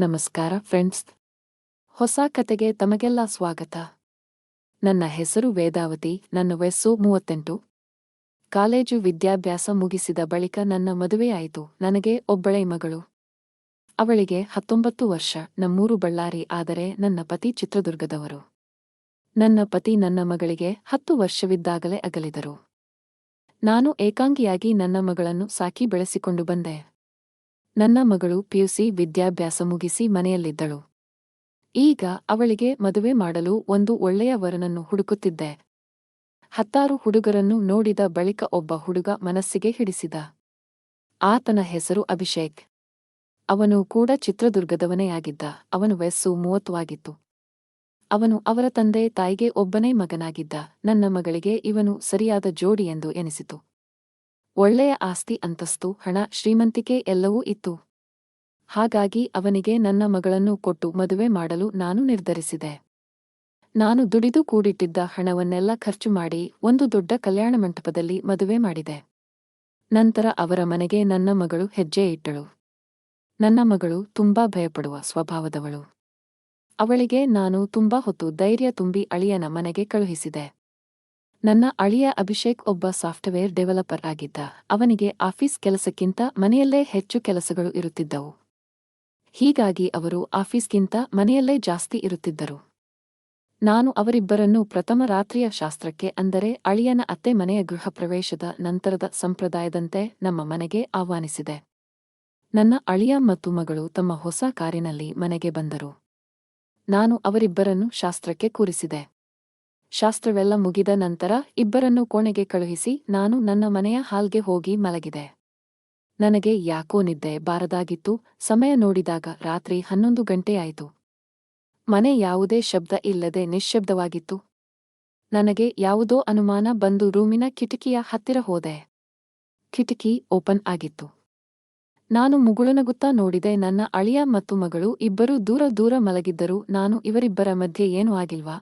ನಮಸ್ಕಾರ, ಫ್ರೆಂಡ್ಸ್. ಹೊಸ ಕತೆಗೆ ತಮಗೆಲ್ಲ ಸ್ವಾಗತ. ನನ್ನ ಹೆಸರು ವೇದಾವತಿ, ನನ್ನ ವಯಸ್ಸು ಮೂವತ್ತೆಂಟು. ಕಾಲೇಜು ವಿದ್ಯಾಭ್ಯಾಸ ಮುಗಿಸಿದ ಬಳಿಕ ನನ್ನ ಮದುವೆಯಾಯಿತು ನನಗೆ ಒಬ್ಬಳೇ ಮಗಳು. ಅವಳಿಗೆ ಹತ್ತೊಂಬತ್ತು ವರ್ಷ, ನಮ್ಮೂರು ಬಳ್ಳಾರಿ, ಆದರೆ ನನ್ನ ಪತಿ ಚಿತ್ರದುರ್ಗದವರು. ನನ್ನ ಪತಿ ನನ್ನ ಮಗಳಿಗೆ ಹತ್ತು ವರ್ಷವಿದ್ದಾಗಲೇ ಅಗಲಿದರು. ನಾನು ಏಕಾಂಗಿಯಾಗಿ ನನ್ನ ಮಗಳನ್ನು ಸಾಕಿ ಬೆಳೆಸಿಕೊಂಡು ಬಂದೆ. ನನ್ನ ಮಗಳು ಪಿಯುಸಿ ವಿದ್ಯಾಭ್ಯಾಸ ಮುಗಿಸಿ ಮನೆಯಲ್ಲಿದ್ದಳು. ಈಗ ಅವಳಿಗೆ ಮದುವೆ ಮಾಡಲು ಒಂದು ಒಳ್ಳೆಯ ವರನನ್ನು ಹುಡುಕುತ್ತಿದ್ದೆ. ಹತ್ತಾರು ಹುಡುಗರನ್ನು ನೋಡಿದ ಬಳಿಕ ಒಬ್ಬ ಹುಡುಗ ಮನಸ್ಸಿಗೆ ಹಿಡಿಸಿದ. ಆತನ ಹೆಸರು ಅಭಿಷೇಕ್. ಅವನು ಕೂಡ ಚಿತ್ರದುರ್ಗದವನೇ ಆಗಿದ್ದ. ಅವನ ವಯಸ್ಸು ಮೂವತ್ತವಾಗಿತ್ತು ಅವನು ಅವರ ತಂದೆ ತಾಯಿಗೆ ಒಬ್ಬನೇ ಮಗನಾಗಿದ್ದ. ನನ್ನ ಮಗಳಿಗೆ ಇವನು ಸರಿಯಾದ ಜೋಡಿ ಎಂದು ಎನಿಸಿತು. ಒಳ್ಳೆಯ ಆಸ್ತಿ ಅಂತಸ್ತು, ಹಣ, ಶ್ರೀಮಂತಿಕೆ ಎಲ್ಲವೂ ಇತ್ತು. ಹಾಗಾಗಿ ಅವನಿಗೆ ನನ್ನ ಮಗಳನ್ನು ಕೊಟ್ಟು ಮದುವೆ ಮಾಡಲು ನಾನು ನಿರ್ಧರಿಸಿದೆ. ನಾನು ದುಡಿದು ಕೂಡಿಟ್ಟಿದ್ದ ಹಣವನ್ನೆಲ್ಲ ಖರ್ಚು ಮಾಡಿ ಒಂದು ದೊಡ್ಡ ಕಲ್ಯಾಣ ಮಂಟಪದಲ್ಲಿ ಮದುವೆ ಮಾಡಿದೆ. ನಂತರ ಅವರ ಮನೆಗೆ ನನ್ನ ಮಗಳು ಹೆಜ್ಜೆ ಇಟ್ಟಳು. ನನ್ನ ಮಗಳು ತುಂಬಾ ಭಯಪಡುವ ಸ್ವಭಾವದವಳು. ಅವಳಿಗೆ ನಾನು ತುಂಬಾ ಹೊತ್ತು ಧೈರ್ಯ ತುಂಬಿ ಅಳಿಯನ ಮನೆಗೆ ಕಳುಹಿಸಿದೆ. ನನ್ನ ಅಳಿಯ ಅಭಿಷೇಕ್ ಒಬ್ಬ ಸಾಫ್ಟ್ವೇರ್ ಡೆವಲಪರ್ ಆಗಿದ್ದ. ಅವನಿಗೆ ಆಫೀಸ್ ಕೆಲಸಕ್ಕಿಂತ ಮನೆಯಲ್ಲೇ ಹೆಚ್ಚು ಕೆಲಸಗಳು ಇರುತ್ತಿದ್ದವು. ಹೀಗಾಗಿ ಅವರು ಆಫೀಸ್ಗಿಂತ ಮನೆಯಲ್ಲೇ ಜಾಸ್ತಿ ಇರುತ್ತಿದ್ದರು. ನಾನು ಅವರಿಬ್ಬರನ್ನು ಪ್ರಥಮ ರಾತ್ರಿಯ ಶಾಸ್ತ್ರಕ್ಕೆ ಅಂದರೆ ಅಳಿಯನ ಅತ್ತೆ ಮನೆಯ ಗೃಹ ಪ್ರವೇಶದ ನಂತರದ ಸಂಪ್ರದಾಯದಂತೆ ನಮ್ಮ ಮನೆಗೆ ಆಹ್ವಾನಿಸಿದೆ. ನನ್ನ ಅಳಿಯ ಮತ್ತು ಮಗಳು ತಮ್ಮ ಹೊಸ ಕಾರಿನಲ್ಲಿ ಮನೆಗೆ ಬಂದರು. ನಾನು ಅವರಿಬ್ಬರನ್ನು ಶಾಸ್ತ್ರಕ್ಕೆ ಕೂರಿಸಿದೆ. ಶಾಸ್ತ್ರವೆಲ್ಲ ಮುಗಿದ ನಂತರ ಇಬ್ಬರನ್ನು ಕೋಣೆಗೆ ಕಳುಹಿಸಿ, ನಾನು ನನ್ನ ಮನೆಯ ಹಾಲ್ಗೆ ಹೋಗಿ ಮಲಗಿದೆ. ನನಗೆ ಯಾಕೋ ನಿದ್ದೆ ಬಾರದಾಗಿತ್ತು. ಸಮಯ ನೋಡಿದಾಗ ರಾತ್ರಿ ಹನ್ನೊಂದು ಗಂಟೆಯಾಯಿತು ಮನೆ ಯಾವುದೇ ಶಬ್ದ ಇಲ್ಲದೆ ನಿಶ್ಶಬ್ದವಾಗಿತ್ತು. ನನಗೆ ಯಾವುದೋ ಅನುಮಾನ ಬಂದು ರೂಮಿನ ಕಿಟಕಿಯ ಹತ್ತಿರ ಹೋದೆ. ಕಿಟಕಿ ಓಪನ್ ಆಗಿತ್ತು. ನಾನು ಮುಗುಳುನಗುತ್ತಾ ನೋಡಿದೆ, ನನ್ನ ಅಳಿಯ ಮತ್ತು ಮಗಳು ಇಬ್ಬರೂ ದೂರ ದೂರ ಮಲಗಿದ್ದರೂ ನಾನು ಇವರಿಬ್ಬರ ಮಧ್ಯೆ ಏನೂ ಆಗಿಲ್ವಾ?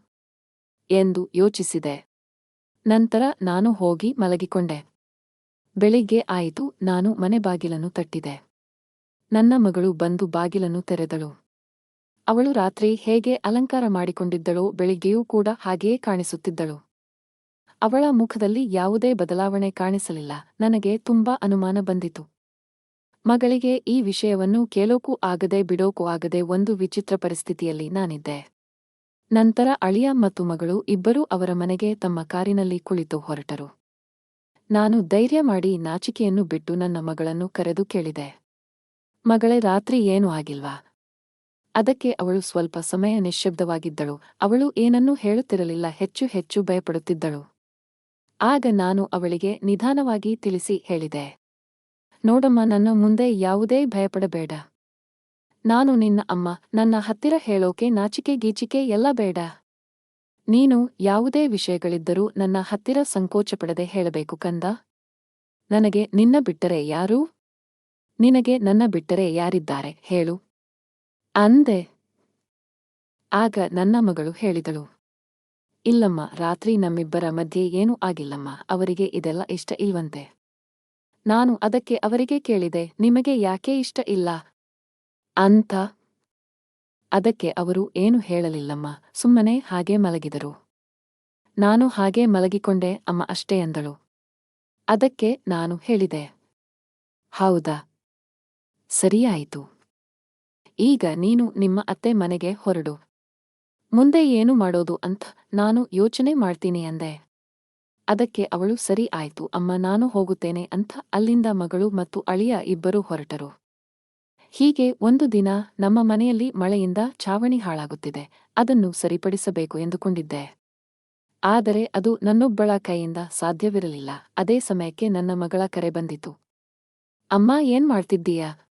ಎಂದು ಯೋಚಿಸಿದೆ. ನಂತರ ನಾನು ಹೋಗಿ ಮಲಗಿಕೊಂಡೆ. ಬೆಳಿಗ್ಗೆ ಆಯಿತು, ನಾನು ಮನೆ ಬಾಗಿಲನ್ನು ತಟ್ಟಿದೆ. ನನ್ನ ಮಗಳು ಬಂದು ಬಾಗಿಲನ್ನು ತೆರೆದಳು. ಅವಳು ರಾತ್ರಿ ಹೇಗೆ ಅಲಂಕಾರ ಮಾಡಿಕೊಂಡಿದ್ದಳೋ ಬೆಳಿಗ್ಗೆಯೂ ಕೂಡ ಹಾಗೆಯೇ ಕಾಣಿಸುತ್ತಿದ್ದಳು. ಅವಳ ಮುಖದಲ್ಲಿ ಯಾವುದೇ ಬದಲಾವಣೆ ಕಾಣಿಸಲಿಲ್ಲ, ನನಗೆ ತುಂಬಾ ಅನುಮಾನ ಬಂದಿತು. ಮಗಳಿಗೆ ಈ ವಿಷಯವನ್ನು ಕೇಳೋಕೂ ಆಗದೆ ಬಿಡೋಕೂ ಆಗದೆ ಒಂದು ವಿಚಿತ್ರ ಪರಿಸ್ಥಿತಿಯಲ್ಲಿ ನಾನಿದ್ದೆ. ನಂತರ ಅಳಿಯ ಮತ್ತು ಮಗಳು ಇಬ್ಬರೂ ಅವರ ಮನೆಗೆ ತಮ್ಮ ಕಾರಿನಲ್ಲಿ ಕುಳಿತು ಹೊರಟರು. ನಾನು ಧೈರ್ಯ ಮಾಡಿ ನಾಚಿಕೆಯನ್ನು ಬಿಟ್ಟು ನನ್ನ ಮಗಳನ್ನು ಕರೆದು ಕೇಳಿದೆ. ಮಗಳೇ, ರಾತ್ರಿ ಏನೂ ಆಗಿಲ್ವಾ? ಅದಕ್ಕೆ ಅವಳು ಸ್ವಲ್ಪ ಸಮಯ ನಿಶ್ಶಬ್ದವಾಗಿದ್ದಳು ಅವಳು ಏನನ್ನೂ ಹೇಳುತ್ತಿರಲಿಲ್ಲ, ಹೆಚ್ಚು ಹೆಚ್ಚು ಭಯಪಡುತ್ತಿದ್ದಳು. ಆಗ ನಾನು ಅವಳಿಗೆ ನಿಧಾನವಾಗಿ ತಿಳಿಸಿ ಹೇಳಿದೆ. ನೋಡಮ್ಮ, ನನ್ನ ಮುಂದೆ ಯಾವುದೇ ಭಯಪಡಬೇಡ. ನಾನು ನಿನ್ನ ಅಮ್ಮ, ನನ್ನ ಹತ್ತಿರ ಹೇಳೋಕೆ ನಾಚಿಕೆ ಗೀಚಿಕೆ ಎಲ್ಲ ಬೇಡ. ನೀನು ಯಾವುದೇ ವಿಷಯಗಳಿದ್ದರೂ ನನ್ನ ಹತ್ತಿರ ಸಂಕೋಚಪಡದೆ ಹೇಳಬೇಕು ಕಂದ. ನನಗೆ ನಿನ್ನ ಬಿಟ್ಟರೆ ಯಾರು? ನಿನಗೆ ನನ್ನ ಬಿಟ್ಟರೆ ಯಾರಿದ್ದಾರೆ? ಹೇಳು. ಅಂದೆ. ಆಗ ನನ್ನ ಮಗಳು ಹೇಳಿದಳು. ಇಲ್ಲಮ್ಮ, ರಾತ್ರಿ ನಮ್ಮಿಬ್ಬರ ಮಧ್ಯೆ ಏನೂ ಆಗಿಲ್ಲಮ್ಮ, ಅವರಿಗೆ ಇದೆಲ್ಲ ಇಷ್ಟ ಇಲ್ವಂತೆ. ನಾನು ಅದಕ್ಕೆ ಅವರಿಗೆ ಕೇಳಿದೆ, ನಿಮಗೆ ಯಾಕೆ ಇಷ್ಟ ಇಲ್ಲ? ಅಂತ. ಅದಕ್ಕೆ ಅವರು ಏನು ಹೇಳಲಿಲ್ಲಮ್ಮ? ಸುಮ್ಮನೆ ಹಾಗೆ ಮಲಗಿದರು. ನಾನು ಹಾಗೆ ಮಲಗಿಕೊಂಡೆ, ಅಮ್ಮ ಅಷ್ಟೇ ಅಂದಳು. ಅದಕ್ಕೆ ನಾನು ಹೇಳಿದೆ. ಹೌದಾ? ಸರಿಯಾಯಿತು. ಈಗ ನೀನು ನಿಮ್ಮ ಅತ್ತೆ ಮನೆಗೆ ಹೊರಡು. ಮುಂದೆ ಏನು ಮಾಡೋದು ಅಂತ ನಾನು ಯೋಚನೆ ಮಾಡ್ತೀನಿ ಅಂದೆ. ಅದಕ್ಕೆ ಅವಳು ಸರಿ ಆಯ್ತು, ಅಮ್ಮ ನಾನು ಹೋಗುತ್ತೇನೆ ಅಂತ ಅಲ್ಲಿಂದ ಮಗಳು ಮತ್ತು ಅಳಿಯ ಇಬ್ಬರೂ ಹೊರಟರು. ಹೀಗೆ ಒಂದು ದಿನ ನಮ್ಮ ಮನೆಯಲ್ಲಿ ಮಳೆಯಿಂದ ಛಾವಣಿ ಹಾಳಾಗುತ್ತಿದೆ. ಅದನ್ನು ಸರಿಪಡಿಸಬೇಕು ಎಂದುಕೊಂಡಿದ್ದೆ. ಆದರೆ ಅದು ನನ್ನೊಬ್ಬಳ ಕೈಯಿಂದ ಸಾಧ್ಯವಿರಲಿಲ್ಲ. ಅದೇ ಸಮಯಕ್ಕೆ ನನ್ನ ಮಗಳ ಕರೆ ಬಂದಿತು. ಅಮ್ಮ, ಏನ್ ಮಾಡ್ತಿದ್ದೀಯಾ?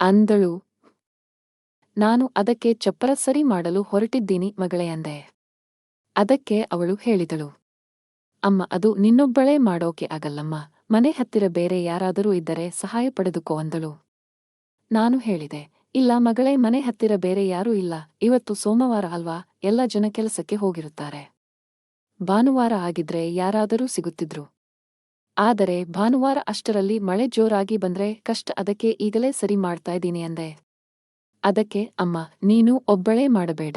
ಅಂದಳು. ನಾನು ಅದಕ್ಕೆ ಚಪ್ಪರ ಸರಿ ಮಾಡಲು ಹೊರಟಿದ್ದೀನಿ ಮಗಳೇ ಅಂದೆ. ಅದಕ್ಕೆ ಅವಳು ಹೇಳಿದಳು. ಅಮ್ಮ, ಅದು ನಿನ್ನೊಬ್ಬಳೇ ಮಾಡೋಕೆ ಆಗಲ್ಲಮ್ಮ. ಮನೆ ಹತ್ತಿರ ಬೇರೆ ಯಾರಾದರೂ ಇದ್ದರೆ ಸಹಾಯ ಪಡೆದುಕೋ ಅಂದಳು. ನಾನು ಹೇಳಿದೆ, ಇಲ್ಲ ಮಗಳೇ, ಮನೆ ಹತ್ತಿರ ಬೇರೆ ಯಾರೂ ಇಲ್ಲ. ಇವತ್ತು ಸೋಮವಾರ ಅಲ್ವಾ? ಎಲ್ಲ ಜನ ಕೆಲಸಕ್ಕೆ ಹೋಗಿರುತ್ತಾರೆ. ಭಾನುವಾರ ಆಗಿದ್ರೆ ಯಾರಾದರೂ ಸಿಗುತ್ತಿದ್ರು. ಆದರೆ ಭಾನುವಾರ ಅಷ್ಟರಲ್ಲಿ ಮಳೆ ಜೋರಾಗಿ ಬಂದ್ರೆ ಕಷ್ಟ ಅದಕ್ಕೆ ಈಗಲೇ ಸರಿ ಮಾಡ್ತಾ ಇದ್ದೀನಿ ಅಂದೆ. ಅದಕ್ಕೆ, ಅಮ್ಮ, ನೀನು ಒಬ್ಬಳೇ ಮಾಡಬೇಡ.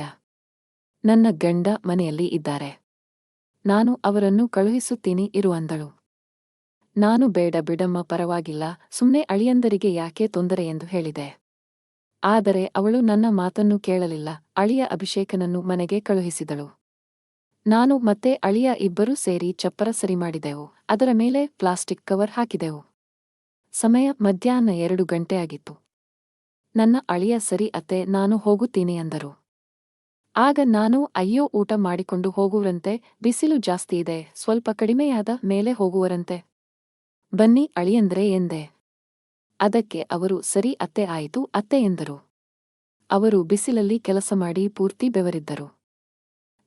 ನನ್ನ ಗಂಡ ಮನೆಯಲ್ಲಿ ಇದ್ದಾರೆ. ನಾನು ಅವರನ್ನು ಕಳುಹಿಸುತ್ತೀನಿ, ಇರು ಅಂದಳು. ನಾನು ಬೇಡ ಬಿಡಮ್ಮ ಪರವಾಗಿಲ್ಲ ಸುಮ್ಮನೆ ಅಳಿಯಂದರಿಗೆ ಯಾಕೆ ತೊಂದರೆ ಎಂದು ಹೇಳಿದೆ. ಆದರೆ ಅವಳು ನನ್ನ ಮಾತನ್ನು ಕೇಳಲಿಲ್ಲ, ಅಳಿಯ ಅಭಿಷೇಕನನ್ನು ಮನೆಗೆ ಕಳುಹಿಸಿದಳು. ನಾನು ಮತ್ತೆ ಅಳಿಯ ಇಬ್ಬರೂ ಸೇರಿ ಚಪ್ಪರ ಸರಿ ಮಾಡಿದೆವು, ಅದರ ಮೇಲೆ ಪ್ಲಾಸ್ಟಿಕ್ ಕವರ್ ಹಾಕಿದೆವು. ಸಮಯ ಮಧ್ಯಾಹ್ನ ಎರಡು ಗಂಟೆಯಾಗಿತ್ತು ನನ್ನ ಅಳಿಯ ಸರಿ ಅತ್ತೆ, ನಾನು ಹೋಗುತ್ತೀನಿ ಅಂದರು. ಆಗ ನಾನು, ಅಯ್ಯೋ, ಊಟ ಮಾಡಿಕೊಂಡು ಹೋಗುವರಂತೆ, ಬಿಸಿಲು ಜಾಸ್ತಿ ಇದೆ, ಸ್ವಲ್ಪ ಕಡಿಮೆಯಾದ ಮೇಲೆ ಹೋಗುವರಂತೆ. ಬನ್ನಿ ಅಳಿಯಂದ್ರೆ ಎಂದೆ. ಅದಕ್ಕೆ ಅವರು, ಸರಿ ಅತ್ತೆ ಆಯಿತು, ಅತ್ತೆ ಎಂದರು. ಅವರು ಬಿಸಿಲಲ್ಲಿ ಕೆಲಸ ಮಾಡಿ ಪೂರ್ತಿ ಬೆವರಿದ್ದರು.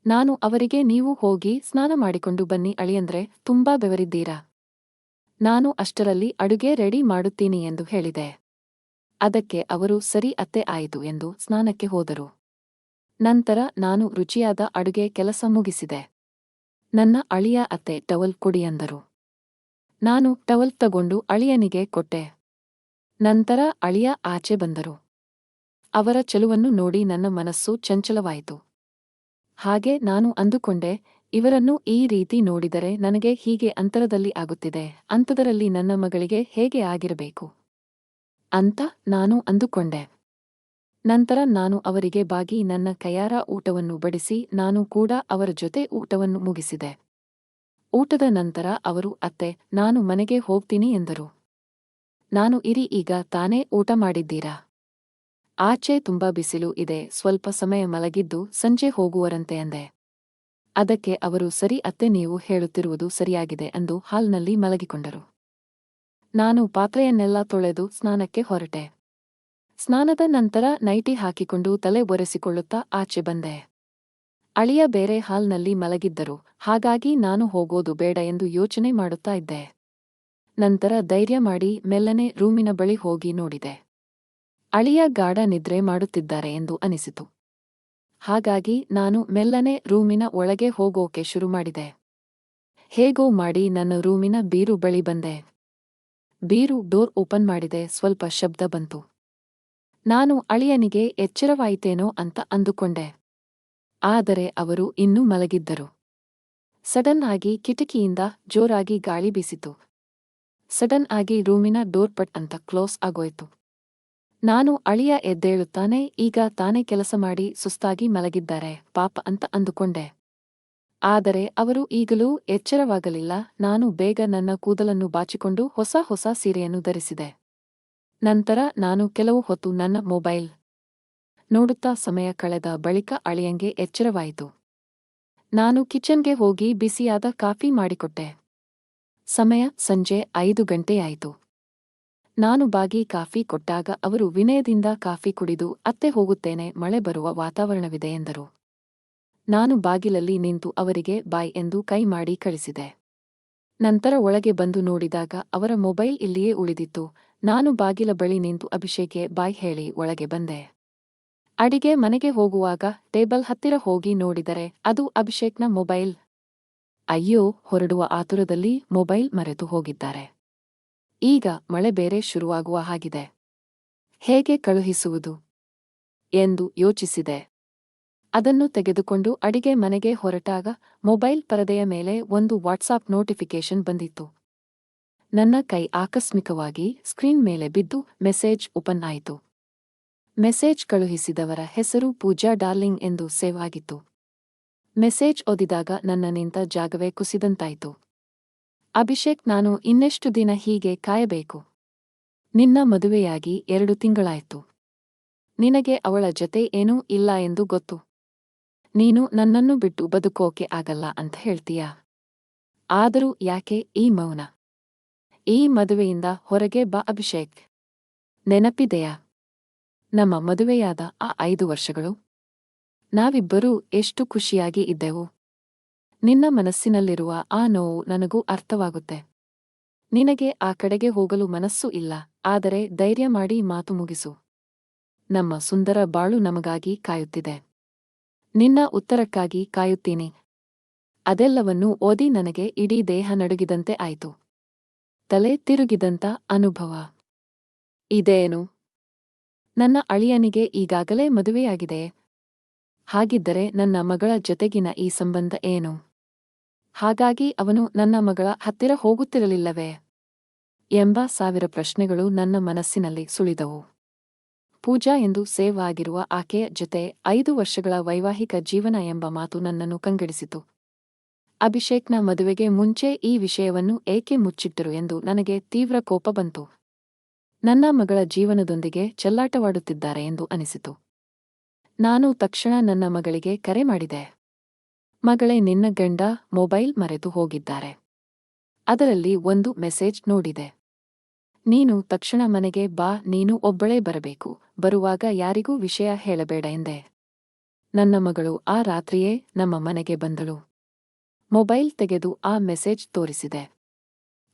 ನಾನು ಅವರಿಗೆ, ನೀವು ಹೋಗಿ ಸ್ನಾನ ಮಾಡಿಕೊಂಡು ಬನ್ನಿ ಅಳಿಯಂದ್ರೆ ತುಂಬಾ ಬೆವರಿದ್ದೀರಾ. ನಾನು ಅಷ್ಟರಲ್ಲಿ ಅಡುಗೆ ರೆಡಿ ಮಾಡುತ್ತೀನಿ ಎಂದು ಹೇಳಿದೆ. ಅದಕ್ಕೆ ಅವರು, ಸರಿ ಅತ್ತೆ ಆಯಿತು ಎಂದು ಸ್ನಾನಕ್ಕೆ ಹೋದರು. ನಂತರ ನಾನು ರುಚಿಯಾದ ಅಡುಗೆ ಕೆಲಸ ಮುಗಿಸಿದೆ. ನನ್ನ ಅಳಿಯ ಅತ್ತೆ, ಟವಲ್ ಕೊಡಿ ಅಂದರು ನಾನು ಟವಲ್ ತಗೊಂಡು ಅಳಿಯನಿಗೆ ಕೊಟ್ಟೆ. ನಂತರ ಅಳಿಯ ಆಚೆ ಬಂದರು. ಅವರ ಚೆಲುವನ್ನು ನೋಡಿ ನನ್ನ ಮನಸ್ಸು ಚಂಚಲವಾಯಿತು. ಹಾಗೆ ನಾನು ಅಂದುಕೊಂಡೆ, ಇವರನ್ನು ಈ ರೀತಿ ನೋಡಿದರೆ ನನಗೆ ಹೀಗೆ ಅಂತರದಲ್ಲಿ ಆಗುತ್ತಿದೆ, ಅಂಥದರಲ್ಲಿ ನನ್ನ ಮಗಳಿಗೆ ಹೇಗೆ ಆಗಿರಬೇಕು? ಅಂತ ನಾನು ಅಂದುಕೊಂಡೆ. ನಂತರ ನಾನು ಅವರಿಗೆ ಬಾಗಿ ನನ್ನ ಕೈಯಾರ ಊಟವನ್ನು ಬಡಿಸಿ, ನಾನು ಕೂಡ ಅವರ ಜೊತೆ ಊಟವನ್ನು ಮುಗಿಸಿದೆ. ಊಟದ ನಂತರ ಅವರು, ಅತ್ತೆ, ನಾನು ಮನೆಗೆ ಹೋಗ್ತೀನಿ ಎಂದರು. ನಾನು ಇರಿ, ಈಗ ತಾನೇ ಊಟ ಮಾಡಿದ್ದೀರಾ? ಆಚೆ ತುಂಬಾ ಬಿಸಿಲು ಇದೆ, ಸ್ವಲ್ಪ ಸಮಯ ಮಲಗಿದ್ದು ಸಂಜೆ ಹೋಗುವರಂತೆ ಅಂದೆ. ಅದಕ್ಕೆ ಅವರು, ಸರಿ ಅತ್ತೆ, ನೀವು ಹೇಳುತ್ತಿರುವುದು ಸರಿಯಾಗಿದೆ ಅಂದು ಹಾಲ್ನಲ್ಲಿ ಮಲಗಿಕೊಂಡರು. ನಾನು ಪಾತ್ರೆಯನ್ನೆಲ್ಲ ತೊಳೆದು ಸ್ನಾನಕ್ಕೆ ಹೊರಟೆ. ಸ್ನಾನದ ನಂತರ ನೈಟಿ ಹಾಕಿಕೊಂಡು ತಲೆ ಒರೆಸಿಕೊಳ್ಳುತ್ತಾ ಆಚೆ ಬಂದೆ. ಅಳಿಯ ಬೇರೆ ಹಾಲ್ನಲ್ಲಿ ಮಲಗಿದ್ದರು. ಹಾಗಾಗಿ ನಾನು ಹೋಗೋದು ಬೇಡ ಎಂದು ಯೋಚನೆ ಮಾಡುತ್ತಾ ಇದ್ದೆ. ನಂತರ ಧೈರ್ಯ ಮಾಡಿ ಮೆಲ್ಲನೆ ರೂಮಿನ ಬಳಿ ಹೋಗಿ ನೋಡಿದೆ. ಅಳಿಯ ಗಾಢ ನಿದ್ರೆ ಮಾಡುತ್ತಿದ್ದಾರೆ ಎಂದು ಅನಿಸಿತು. ಹಾಗಾಗಿ ನಾನು ಮೆಲ್ಲನೆ ರೂಮಿನ ಒಳಗೆ ಹೋಗೋಕೆ ಶುರು ಮಾಡಿದೆ. ಹೇಗೋ ಮಾಡಿ ನನ್ನ ರೂಮಿನ ಬೀರು ಬಳಿ ಬಂದೆ. ಬೀರು ಡೋರ್ ಓಪನ್ ಮಾಡಿದೆ. ಸ್ವಲ್ಪ ಶಬ್ದ ಬಂತು. ನಾನು ಅಳಿಯನಿಗೆ ಎಚ್ಚರವಾಯಿತೇನೋ ಅಂತ ಅಂದುಕೊಂಡೆ. ಆದರೆ ಅವರು ಇನ್ನೂ ಮಲಗಿದ್ದರು. ಸಡನ್ ಆಗಿ ಕಿಟಕಿಯಿಂದ ಜೋರಾಗಿ ಗಾಳಿ ಬೀಸಿತು. ಸಡನ್ ಆಗಿ ರೂಮಿನ ಡೋರ್ ಪಟ್ ಅಂತ ಕ್ಲೋಸ್ ಆಗೋಯ್ತು. ನಾನು ಅಳಿಯ ಎದ್ದೇಳುತ್ತಾನೆ, ಈಗ ತಾನೇ ಕೆಲಸ ಮಾಡಿ ಸುಸ್ತಾಗಿ ಮಲಗಿದ್ದಾರೆ, ಪಾಪ ಅಂತ ಅಂದುಕೊಂಡೆ. ಆದರೆ ಅವರು ಈಗಲೂ ಎಚ್ಚರವಾಗಲಿಲ್ಲ, ನಾನು ಬೇಗ ನನ್ನ ಕೂದಲನ್ನು ಬಾಚಿಕೊಂಡು ಹೊಸ ಹೊಸ ಸೀರೆಯನ್ನು ಧರಿಸಿದೆ. ನಂತರ ನಾನು ಕೆಲವು ಹೊತ್ತು ನನ್ನ ಮೊಬೈಲ್ ನೋಡುತ್ತಾ ಸಮಯ ಕಳೆದ ಬಳಿಕ ಅಳಿಯಂಗೆ ಎಚ್ಚರವಾಯಿತು. ನಾನು ಕಿಚನ್ಗೆ ಹೋಗಿ ಬಿಸಿಯಾದ ಕಾಫಿ ಮಾಡಿಕೊಟ್ಟೆ. ಸಮಯ ಸಂಜೆ ಐದು ಗಂಟೆಯಾಯಿತು ನಾನು ಬಾಗಿ ಕಾಫಿ ಕೊಟ್ಟಾಗ ಅವರು ವಿನಯದಿಂದ ಕಾಫಿ ಕುಡಿದು, ಅತ್ತೆ ಹೋಗುತ್ತೇನೆ, ಮಳೆ ಬರುವ ವಾತಾವರಣವಿದೆ ಎಂದರು. ನಾನು ಬಾಗಿಲಲ್ಲಿ ನಿಂತು ಅವರಿಗೆ ಬಾಯ್ ಎಂದು ಕೈ ಮಾಡಿ ಕಳಿಸಿದೆ. ನಂತರ ಒಳಗೆ ಬಂದು ನೋಡಿದಾಗ ಅವರ ಮೊಬೈಲ್ ಇಲ್ಲಿಯೇ ಉಳಿದಿತ್ತು. ನಾನು ಬಾಗಿಲ ಬಳಿ ನಿಂತು ಅಭಿಷೇಕ್ಗೆ ಬಾಯ್ ಹೇಳಿ ಒಳಗೆ ಬಂದೆ. ಅಡಿಗೆ ಮನೆಗೆ ಹೋಗುವಾಗ ಟೇಬಲ್ ಹತ್ತಿರ ಹೋಗಿ ನೋಡಿದರೆ ಅದು ಅಭಿಷೇಕ್ನ ಮೊಬೈಲ್. ಅಯ್ಯೋ, ಹೊರಡುವ ಆತುರದಲ್ಲಿ ಮೊಬೈಲ್ ಮರೆತು ಹೋಗಿದ್ದಾರೆ. ಈಗ ಮಳೆ ಬೇರೆ ಶುರುವಾಗುವ ಹಾಗಿದೆ. ಹೇಗೆ ಕಳುಹಿಸುವುದು? ಎಂದು ಯೋಚಿಸಿದೆ. ಅದನ್ನು ತೆಗೆದುಕೊಂಡು ಅಡಿಗೆ ಮನೆಗೆ ಹೊರಟಾಗ ಮೊಬೈಲ್ ಪರದೆಯ ಮೇಲೆ ಒಂದು ವಾಟ್ಸಾಪ್ ನೋಟಿಫಿಕೇಶನ್ ಬಂದಿತ್ತು. ನನ್ನ ಕೈ ಆಕಸ್ಮಿಕವಾಗಿ ಸ್ಕ್ರೀನ್ ಮೇಲೆ ಬಿದ್ದು ಮೆಸೇಜ್ ಓಪನ್ ಆಯಿತು. ಮೆಸೇಜ್ ಕಳುಹಿಸಿದವರ ಹೆಸರು ಪೂಜಾ ಡಾರ್ಲಿಂಗ್ ಎಂದು ಸೇವ್ ಆಗಿತ್ತು. ಮೆಸೇಜ್ ಓದಿದಾಗ ನನ್ನ ನಿಂತ ಜಾಗವೇ ಕುಸಿದಂತಾಯಿತು. ಅಭಿಷೇಕ್, ನಾನು ಇನ್ನೆಷ್ಟು ದಿನ ಹೀಗೆ ಕಾಯಬೇಕು? ನಿನ್ನ ಮದುವೆಯಾಗಿ ಎರಡು ತಿಂಗಳಾಯ್ತು. ನಿನಗೆ ಅವಳ ಜೊತೆ ಏನೂ ಇಲ್ಲ ಎಂದು ಗೊತ್ತು. ನೀನು ನನ್ನನ್ನು ಬಿಟ್ಟು ಬದುಕೋಕೆ ಆಗಲ್ಲ ಅಂತ ಹೇಳ್ತೀಯಾ? ಆದರೂ ಯಾಕೆ ಈ ಮೌನ? ಈ ಮದುವೆಯಿಂದ ಹೊರಗೆ ಬಾ ಅಭಿಷೇಕ್. ನೆನಪಿದೆಯಾ? ನಮ್ಮ ಮದುವೆಯಾದ ಆ ಐದು ವರ್ಷಗಳು. ನಾವಿಬ್ಬರೂ ಎಷ್ಟು ಖುಷಿಯಾಗಿ ಇದ್ದೆವು. ನಿನ್ನ ಮನಸ್ಸಿನಲ್ಲಿರುವ ಆ ನೋವು ನನಗೂ ಅರ್ಥವಾಗುತ್ತೆ. ನಿನಗೆ ಆ ಕಡೆಗೆ ಹೋಗಲು ಮನಸ್ಸು ಇಲ್ಲ, ಆದರೆ ಧೈರ್ಯ ಮಾಡಿ ಮಾತು ಮುಗಿಸು. ನಮ್ಮ ಸುಂದರ ಬಾಳು ನಮಗಾಗಿ ಕಾಯುತ್ತಿದೆ. ನಿನ್ನ ಉತ್ತರಕ್ಕಾಗಿ ಕಾಯುತ್ತೀನಿ. ಅದೆಲ್ಲವನ್ನೂ ಓದಿ ನನಗೆ ಇಡೀ ದೇಹ ನಡುಗಿದಂತೆ ಆಯಿತು. ತಲೆ ತಿರುಗಿದಂತ ಅನುಭವ. ಇದೇನು? ನನ್ನ ಅಳಿಯನಿಗೆ ಈಗಾಗಲೇ ಮದುವೆಯಾಗಿದೆ. ಹಾಗಿದ್ದರೆ ನನ್ನ ಮಗಳ ಜೊತೆಗಿನ ಈ ಸಂಬಂಧ ಏನು? ಹಾಗಾಗಿ ಅವನು ನನ್ನ ಮಗಳ ಹತ್ತಿರ ಹೋಗುತ್ತಿರಲಿಲ್ಲವೇ? ಎಂಬ ಸಾವಿರ ಪ್ರಶ್ನೆಗಳು ನನ್ನ ಮನಸ್ಸಿನಲ್ಲಿ ಸುಳಿದವು. ಪೂಜಾ ಎಂದು ಸೇವ್ ಆಗಿರುವ ಆಕೆಯ ಜೊತೆ ಐದು ವರ್ಷಗಳ ವೈವಾಹಿಕ ಜೀವನ ಎಂಬ ಮಾತು ನನ್ನನ್ನು ಕಂಗೆಡಿಸಿತು. ಅಭಿಷೇಕ್ನ ಮದುವೆಗೆ ಮುಂಚೆ ಈ ವಿಷಯವನ್ನು ಏಕೆ ಮುಚ್ಚಿಟ್ಟರು ಎಂದು ನನಗೆ ತೀವ್ರ ಕೋಪ ಬಂತು. ನನ್ನ ಮಗಳ ಜೀವನದೊಂದಿಗೆ ಚೆಲ್ಲಾಟವಾಡುತ್ತಿದ್ದಾರೆ ಎಂದು ಅನಿಸಿತು. ನಾನು ತಕ್ಷಣ ನನ್ನ ಮಗಳಿಗೆ ಕರೆ ಮಾಡಿದೆ. ಮಗಳೇ, ನಿನ್ನ ಗಂಡ ಮೊಬೈಲ್ ಮರೆತು ಹೋಗಿದ್ದಾರೆ. ಅದರಲ್ಲಿ ಒಂದು ಮೆಸೇಜ್ ನೋಡಿದೆ. ನೀನು ತಕ್ಷಣ ಮನೆಗೆ ಬಾ, ನೀನು ಒಬ್ಬಳೇ ಬರಬೇಕು. ಬರುವಾಗ ಯಾರಿಗೂ ವಿಷಯ ಹೇಳಬೇಡ ಎಂದೆ. ನನ್ನ ಮಗಳು ಆ ರಾತ್ರಿಯೇ ನಮ್ಮ ಮನೆಗೆ ಬಂದಳು. ಮೊಬೈಲ್ ತೆಗೆದು ಆ ಮೆಸೇಜ್ ತೋರಿಸಿದೆ.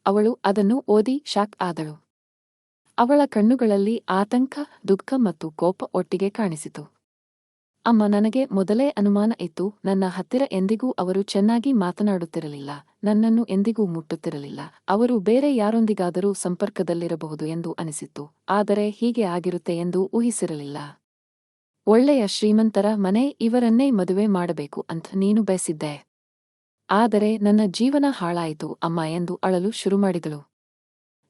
ಅವಳು ಅದನ್ನು ಓದಿ ಶಾಕ್ ಆದಳು. ಅವಳ ಕಣ್ಣುಗಳಲ್ಲಿ ಆತಂಕ, ದುಃಖ ಮತ್ತು ಕೋಪ ಒಟ್ಟಿಗೆ ಕಾಣಿಸಿತು. ಅಮ್ಮ, ನನಗೆ ಮೊದಲೇ ಅನುಮಾನ ಇತ್ತು, ನನ್ನ ಹತ್ತಿರ ಎಂದಿಗೂ ಅವರು ಚೆನ್ನಾಗಿ ಮಾತನಾಡುತ್ತಿರಲಿಲ್ಲ, ನನ್ನನ್ನು ಎಂದಿಗೂ ಮುಟ್ಟುತ್ತಿರಲಿಲ್ಲ, ಅವರು ಬೇರೆ ಯಾರೊಂದಿಗಾದರೂ ಸಂಪರ್ಕದಲ್ಲಿರಬಹುದು ಎಂದು ಅನಿಸಿತ್ತು, ಆದರೆ ಹೀಗೆ ಆಗಿರುತ್ತೆ ಎಂದು ಊಹಿಸಿರಲಿಲ್ಲ. ಒಳ್ಳೆಯ ಶ್ರೀಮಂತರ ಮನೆ ಇವರನ್ನೇ ಮದುವೆ ಮಾಡಬೇಕು ಅಂತ ನೀನು ಬಯಸಿದ್ದೆ. ಆದರೆ ನನ್ನ ಜೀವನ ಹಾಳಾಯಿತು ಅಮ್ಮ ಎಂದು ಅಳಲು ಶುರುಮಾಡಿದಳು.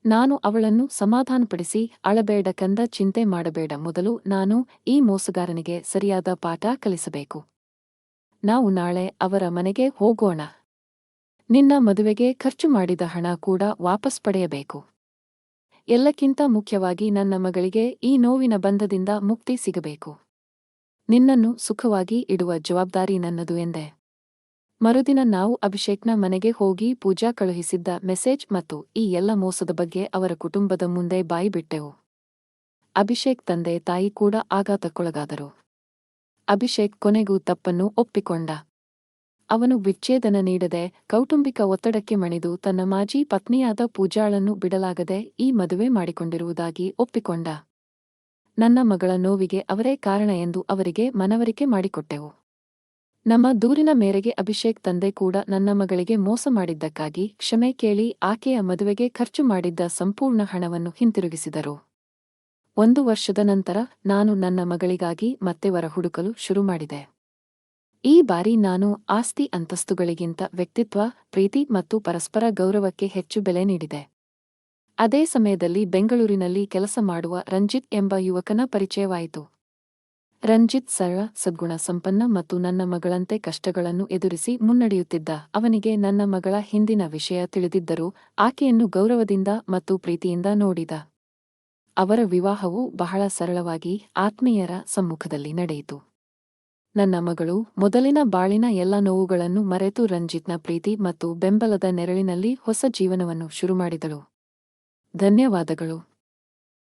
ನಾನು ಅವಳನ್ನು ಸಮಾಧಾನಪಡಿಸಿ ಅಳಬೇಡ ಕಂದ ಚಿಂತೆ ಮಾಡಬೇಡ. ಮೊದಲು ನಾನು ಈ ಮೋಸಗಾರನಿಗೆ ಸರಿಯಾದ ಪಾಠ ಕಲಿಸಬೇಕು. ನಾವು ನಾಳೆ ಅವರ ಮನೆಗೆ ಹೋಗೋಣ. ನಿನ್ನ ಮದುವೆಗೆ ಖರ್ಚು ಮಾಡಿದ ಹಣ ಕೂಡ ವಾಪಸ್ ಪಡೆಯಬೇಕು. ಎಲ್ಲಕ್ಕಿಂತ ಮುಖ್ಯವಾಗಿ ನನ್ನ ಮಗಳಿಗೆ ಈ ನೋವಿನ ಬಂಧದಿಂದ ಮುಕ್ತಿ ಸಿಗಬೇಕು. ನಿನ್ನನ್ನು ಸುಖವಾಗಿ ಇಡುವ ಜವಾಬ್ದಾರಿ ನನ್ನದು ಎಂದೆ. ಮರುದಿನ ನಾವು ಅಭಿಷೇಕ್ನ ಮನೆಗೆ ಹೋಗಿ ಪೂಜಾ ಕಳುಹಿಸಿದ್ದ ಮೆಸೇಜ್ ಮತ್ತು ಈ ಎಲ್ಲ ಮೋಸದ ಬಗ್ಗೆ ಅವರ ಕುಟುಂಬದ ಮುಂದೆ ಬಾಯಿ ಬಿಟ್ಟೆವು. ಅಭಿಷೇಕ್ ತಂದೆ ತಾಯಿ ಕೂಡ ಆಘಾತಕ್ಕೊಳಗಾದರು. ಅಭಿಷೇಕ್ ಕೊನೆಗೂ ತಪ್ಪನ್ನು ಒಪ್ಪಿಕೊಂಡ. ಅವನು ವಿಚ್ಛೇದನ ನೀಡದೆ ಕೌಟುಂಬಿಕ ಒತ್ತಡಕ್ಕೆ ಮಣಿದು ತನ್ನ ಮಾಜಿ ಪತ್ನಿಯಾದ ಪೂಜಾಳನ್ನು ಬಿಡಲಾಗದೆ ಈ ಮದುವೆ ಮಾಡಿಕೊಂಡಿರುವುದಾಗಿ ಒಪ್ಪಿಕೊಂಡ. ನನ್ನ ಮಗಳ ನೋವಿಗೆ ಅವರೇ ಕಾರಣ ಎಂದು ಅವರಿಗೆ ಮನವರಿಕೆ ಮಾಡಿಕೊಟ್ಟೆವು. ನಮ್ಮ ದೂರಿನ ಮೇರೆಗೆ ಅಭಿಷೇಕ್ ತಂದೆ ಕೂಡ ನನ್ನ ಮಗಳಿಗೆ ಮೋಸ ಮಾಡಿದ್ದಕ್ಕಾಗಿ ಕ್ಷಮೆ ಕೇಳಿ ಆಕೆಯ ಮದುವೆಗೆ ಖರ್ಚು ಮಾಡಿದ್ದ ಸಂಪೂರ್ಣ ಹಣವನ್ನು ಹಿಂತಿರುಗಿಸಿದರು. ಒಂದು ವರ್ಷದ ನಂತರ ನಾನು ನನ್ನ ಮಗಳಿಗಾಗಿ ಮತ್ತೆ ವರ ಹುಡುಕಲು ಶುರು ಮಾಡಿದೆ. ಈ ಬಾರಿ ನಾನು ಆಸ್ತಿ ಅಂತಸ್ತುಗಳಿಗಿಂತ ವ್ಯಕ್ತಿತ್ವ, ಪ್ರೀತಿ ಮತ್ತು ಪರಸ್ಪರ ಗೌರವಕ್ಕೆ ಹೆಚ್ಚು ಬೆಲೆ ನೀಡಿದೆ. ಅದೇ ಸಮಯದಲ್ಲಿ ಬೆಂಗಳೂರಿನಲ್ಲಿ ಕೆಲಸ ಮಾಡುವ ರಂಜಿತ್ ಎಂಬ ಯುವಕನ ಪರಿಚಯವಾಯಿತು. ರಂಜಿತ್ ಸರಳ ಸದ್ಗುಣ ಸಂಪನ್ನ ಮತ್ತು ನನ್ನ ಮಗಳಂತೆ ಕಷ್ಟಗಳನ್ನು ಎದುರಿಸಿ ಮುನ್ನಡೆಯುತ್ತಿದ್ದ ಅವನಿಗೆ ನನ್ನ ಮಗಳ ಹಿಂದಿನ ವಿಷಯ ತಿಳಿದಿದ್ದರೂ ಆಕೆಯನ್ನು ಗೌರವದಿಂದ ಮತ್ತು ಪ್ರೀತಿಯಿಂದ ನೋಡಿದ. ಅವರ ವಿವಾಹವು ಬಹಳ ಸರಳವಾಗಿ ಆತ್ಮೀಯರ ಸಮ್ಮುಖದಲ್ಲಿ ನಡೆಯಿತು. ನನ್ನ ಮಗಳು ಮೊದಲಿನ ಬಾಳಿನ ಎಲ್ಲ ನೋವುಗಳನ್ನು ಮರೆತು ರಂಜಿತ್ನ ಪ್ರೀತಿ ಮತ್ತು ಬೆಂಬಲದ ನೆರಳಿನಲ್ಲಿ ಹೊಸ ಜೀವನವನ್ನು ಶುರುಮಾಡಿದಳು ಧನ್ಯವಾದಗಳು.